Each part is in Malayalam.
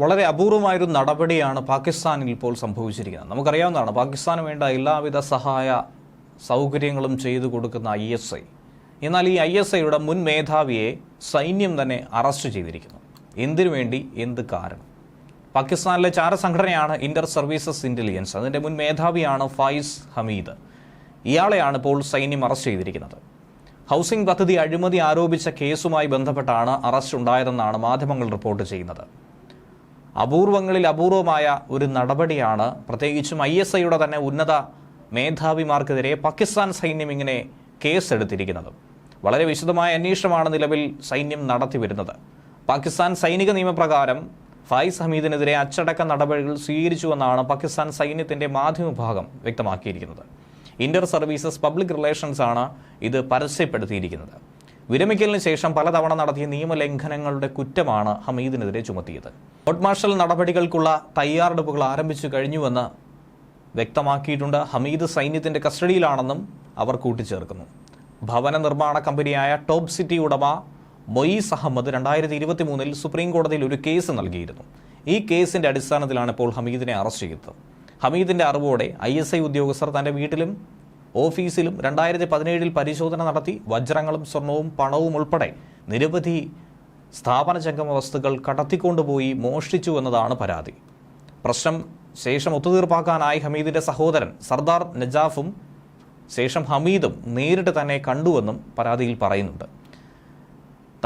വളരെ അപൂർവമായൊരു നടപടിയാണ് പാകിസ്ഥാനിൽ ഇപ്പോൾ സംഭവിച്ചിരിക്കുന്നത്. നമുക്കറിയാവുന്നതാണ് പാകിസ്ഥാന് വേണ്ട എല്ലാവിധ സഹായ സൗകര്യങ്ങളും ചെയ്തു കൊടുക്കുന്ന ഐ എസ് ഐ. എന്നാൽ ഈ ഐ എസ് ഐയുടെ മുൻ മേധാവിയെ സൈന്യം തന്നെ അറസ്റ്റ് ചെയ്തിരിക്കുന്നു. എന്തിനു വേണ്ടി? എന്ത് കാരണം? പാകിസ്ഥാനിലെ ചാരസംഘടനയാണ് ഇന്റർ സർവീസസ് ഇന്റലിജൻസ് അതിന്റെ മുൻ മേധാവിയാണ് ഫൈസ് ഹമീദ്. ഇയാളെയാണ് ഇപ്പോൾ സൈന്യം അറസ്റ്റ് ചെയ്തിരിക്കുന്നത്. ഹൗസിംഗ് പദ്ധതി അഴിമതി ആരോപിച്ച കേസുമായി ബന്ധപ്പെട്ടാണ് അറസ്റ്റ് ഉണ്ടായതെന്നാണ് മാധ്യമങ്ങൾ റിപ്പോർട്ട് ചെയ്യുന്നത്. അപൂർവങ്ങളിൽ അപൂർവമായ ഒരു നടപടിയാണ്. പ്രത്യേകിച്ചും ഐ എസ് ഐയുടെ തന്നെ ഉന്നത മേധാവിമാർക്കെതിരെ പാകിസ്ഥാൻ സൈന്യം ഇങ്ങനെ കേസെടുത്തിരിക്കുന്നത്. വളരെ വിശദമായ അന്വേഷണമാണ് നിലവിൽ സൈന്യം നടത്തി വരുന്നത് പാകിസ്ഥാൻ സൈനിക നിയമപ്രകാരം ഫായിസ് ഹമീദിനെതിരെ അച്ചടക്ക നടപടികൾ സ്വീകരിച്ചുവെന്നാണ് പാകിസ്ഥാൻ സൈന്യത്തിന്റെ മാധ്യമവിഭാഗം വ്യക്തമാക്കിയിരിക്കുന്നത്. ഇന്റർ സർവീസസ് പബ്ലിക് റിലേഷൻസ് ആണ് ഇത് പരസ്യപ്പെടുത്തിയിരിക്കുന്നത്. വിരമിക്കലിന് ശേഷം പലതവണ നടത്തിയ നിയമലംഘനങ്ങളുടെ കുറ്റമാണ് ഹമീദിനെതിരെ ചുമത്തിയത്. കോർട്ട് മാർഷൽ നടപടികൾക്കുള്ള തയ്യാറെടുപ്പുകൾ ആരംഭിച്ചു കഴിഞ്ഞുവെന്ന് വ്യക്തമാക്കിയിട്ടുണ്ട്. ഹമീദ് സൈന്യത്തിന്റെ കസ്റ്റഡിയിലാണെന്നും അവർ കൂട്ടിച്ചേർക്കുന്നു. ഭവന നിർമ്മാണ കമ്പനിയായ ടോപ്പ് സിറ്റി ഉടമ മൊയ്സ് അഹമ്മദ് രണ്ടായിരത്തി ഇരുപത്തി മൂന്നിൽ സുപ്രീം കോടതിയിൽ ഒരു കേസ് നൽകിയിരുന്നു. ഈ കേസിന്റെ അടിസ്ഥാനത്തിലാണ് ഇപ്പോൾ ഹമീദിനെ അറസ്റ്റ് ചെയ്തത്. ഹമീദിന്റെ അറിവോടെ ഐ എസ് ഐ ഉദ്യോഗസ്ഥർ തന്റെ വീട്ടിലും ഓഫീസിലും രണ്ടായിരത്തി പതിനേഴിൽ പരിശോധന നടത്തി വജ്രങ്ങളും സ്വർണവും പണവും ഉൾപ്പെടെ നിരവധി സ്ഥാപന ജംഗമ വസ്തുക്കൾ കടത്തിക്കൊണ്ടുപോയി മോഷ്ടിച്ചു എന്നതാണ് പരാതി. പ്രശ്നം ശേഷം ഒത്തുതീർപ്പാക്കാനായി ഹമീദിന്റെ സഹോദരൻ സർദാർ നജാഫും ശേഷം ഹമീദും നേരിട്ട് തന്നെ കണ്ടുവെന്നും പരാതിയിൽ പറയുന്നുണ്ട്.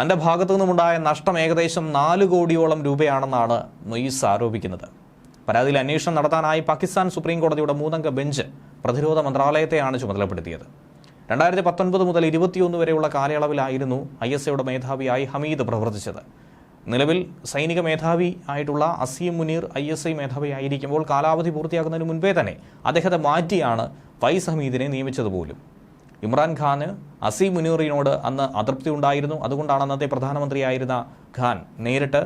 തന്റെ ഭാഗത്തു നിന്നുമുണ്ടായ നഷ്ടം ഏകദേശം നാല് കോടിയോളം രൂപയാണെന്നാണ് മൊയ്സ് ആരോപിക്കുന്നത്. പരാതിയിൽ അന്വേഷണം നടത്താനായി പാകിസ്ഥാൻ സുപ്രീം കോടതിയുടെ മൂന്നംഗ ബെഞ്ച് പ്രതിരോധ മന്ത്രാലയത്തെയാണ് ചുമതലപ്പെടുത്തിയത്. രണ്ടായിരത്തി പത്തൊൻപത് മുതൽ ഇരുപത്തിയൊന്ന് വരെയുള്ള കാലയളവിലായിരുന്നു ഐ എസ് എയുടെ മേധാവിയായി ഹമീദ് പ്രവർത്തിച്ചത്. നിലവിൽ സൈനിക മേധാവി ആയിട്ടുള്ള Asim Munir I S I മേധാവിയായിരിക്കുമ്പോൾ കാലാവധി പൂർത്തിയാക്കുന്നതിന് മുൻപേ തന്നെ അദ്ദേഹത്തെ മാറ്റിയാണ് ഫൈസ് ഹമീദിനെ നിയമിച്ചത് പോലും. ഇമ്രാൻഖാന് അസീം മുനീറിനോട് അന്ന് അതൃപ്തി ഉണ്ടായിരുന്നു. അതുകൊണ്ടാണ് അന്നത്തെ പ്രധാനമന്ത്രിയായിരുന്ന ഖാൻ നേരിട്ട്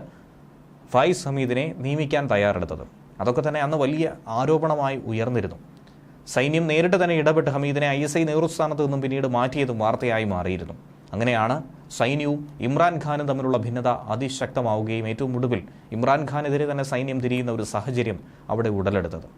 ഫൈസ് ഹമീദിനെ നിയമിക്കാൻ തയ്യാറെടുത്തത്. അതൊക്കെ തന്നെ അന്ന് വലിയ ആരോപണമായി ഉയർന്നിരുന്നു. സൈന്യം നേരിട്ട് തന്നെ ഇടപെട്ട് ഹമീദിനെ ഐ എസ് ഐ നേതൃസ്ഥാനത്ത് നിന്നും പിന്നീട് മാറ്റിയതും വാർത്തയായി മാറിയിരുന്നു. അങ്ങനെയാണ് സൈന്യവും ഇമ്രാൻഖാനും തമ്മിലുള്ള ഭിന്നത അതിശക്തമാവുകയും ഏറ്റവും ഒടുവിൽ ഇമ്രാൻഖാനെതിരെ തന്നെ സൈന്യം തിരിയുന്ന ഒരു സാഹചര്യം അവിടെ ഉടലെടുത്തത്.